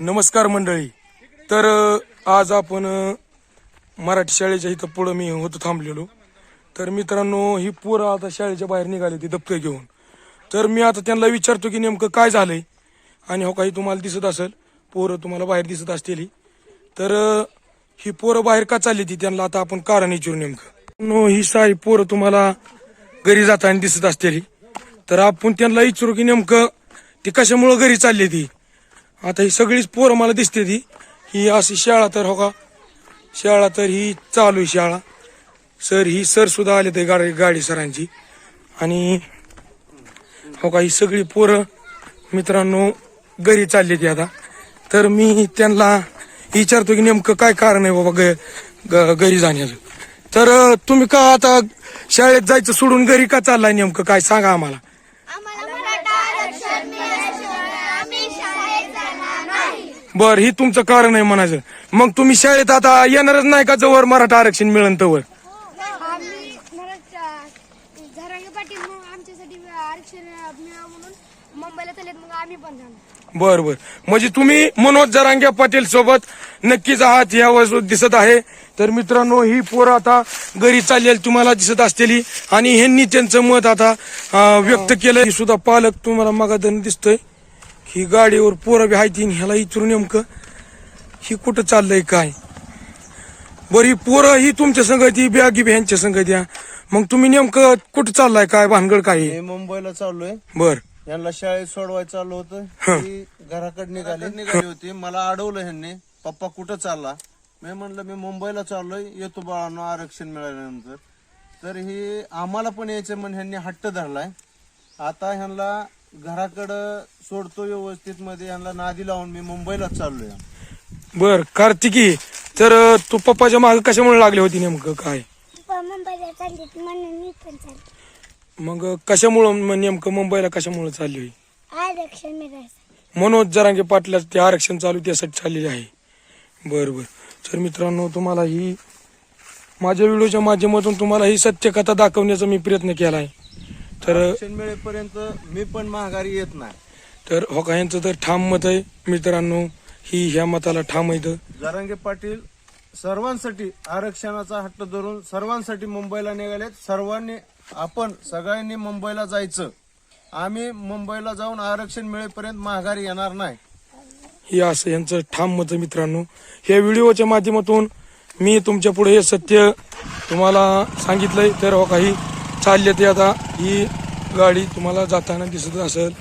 नमस्कार मंडळी. तर आज आपण मराठी शाळेच्या इथं पुढं मी होतो थांबलेलो. तर मित्रांनो ही पोरं आता शाळेच्या बाहेर निघाली ती दप्तर घेऊन. तर मी आता त्यांना विचारतो की नेमकं काय झालंय? आणि हो काही तुम्हाला दिसत असेल पोरं तुम्हाला बाहेर दिसत असतील. तर ही पोरं बाहेर का चालली ती त्यांना आता आपण कारण विचारू नेमकं. नो ही सारी पोरं तुम्हाला घरी जाताना दिसत असतील. तर आपण त्यांना विचारू की नेमकं ती कशामुळं घरी चालली ती? आता ही सगळीच पोरं मला दिसते ती. ही अशी शाळा तर हो का? शाळा तर ही चालू आहे शाळा. सर ही सर सुद्धा आले ते गाडी गाडी सरांची. आणि हो का ही सगळी पोरं मित्रांनो घरी चालली ती आता. तर मी त्यांना विचारतो की नेमकं काय कारण आहे बाबा ग- ग- घरी जाण्याचं. तर तुम्ही का आता शाळेत जायचं सोडून घरी का चाललाय नेमकं? काय सांगा आम्हाला. बर ही तुमचं कारण आहे म्हणायचं. मग तुम्ही शाळेत आता येणारच नाही का जवळ मराठा आरक्षण मिळेल तवर? आम्ही मराठा झरांगे पाटील मग आमच्यासाठी आरक्षण मिळावं म्हणून मुंबईला मग आम्ही पण जाणार बर बर. म्हणजे तुम्ही मनोज जरांगे पाटील सोबत नक्कीच आहात या वस्तू दिसत आहे. तर मित्रांनो ही पोरं आता घरी चाललेली तुम्हाला दिसत असलेली आणि ह्यांनी त्यांचं मत आता अं, व्यक्त केलं. ही सुद्धा पालक तुम्हाला मागादन दिसतोय. ही गाडीवर पोरं बी आहेत आणि ह्याला इचरून नेमकं ही कुठं चाललंय काय? बरं ही पोरं ही तुमच्या संगती बॅगी बी ह्यांच्या संगती. मग तुम्ही नेमकं कुठं चाललाय काय भानगड काय? मी मुंबईला चाललोय. बर. यांना शाळेत सोडवायचं चाललं होतं. ती घराकडे निघाली. निघाली होती. मला अडवलं ह्यांनी. पप्पा कुठं चालला? मी म्हणलं मी मुंबईला चाललोय. येतो बाळांनो आरक्षण मिळाल्यानंतर. तर ही आम्हाला पण यायचं म्हणून ह्यांनी हट्ट धरलाय. आता ह्यांना घराकडं सोडतो व्यवस्थित मध्ये ह्यांना नादी लावून मी मुंबईला चाललोय. बर कार्तिकी तर अं, तू पप्पाच्या मागे कशामुळे लागली होती नेमकं काय? मुंबईला चाललेत म्हणून मी पण चालले. मग कशामुळं म- नेमकं मुंबईला कशामुळे चालली आरक्षण मिळायचं. मनोज जरांगे पाटलाचं ते आरक्षण चालू त्यासाठी चाललेले आहे. बर बर. तर मित्रांनो तुम्हाला ही माझ्या व्हिडिओच्या माध्यमातून तुम्हाला ही सत्य कथा दाखवण्याचा मी प्रयत्न केला आहे तर आरक्षण मिळेपर्यंत मी पण माघारी येत नाही. तर हो का यांचं तर ठाम मत आहे मित्रांनो. ही ह्या मताला ठाम आहे जरांगे पाटील सर्वांसाठी आरक्षणाचा हट्ट धरून सर्वांसाठी मुंबईला निघालेत. सर्वांनी आपण सगळ्यांनी मुंबईला जायचं. आम्ही मुंबईला जाऊन आरक्षण मिळेपर्यंत माघारी येणार नाही. हे असं यांचं ठाम मत आहे मित्रांनो. या व्हिडिओच्या माध्यमातून मी तुमच्यापुढे हे सत्य तुम्हाला सांगितलंय. तर हो काही चालले ते आता. ही गाडी तुम्हाला जाताना दिसत असेल.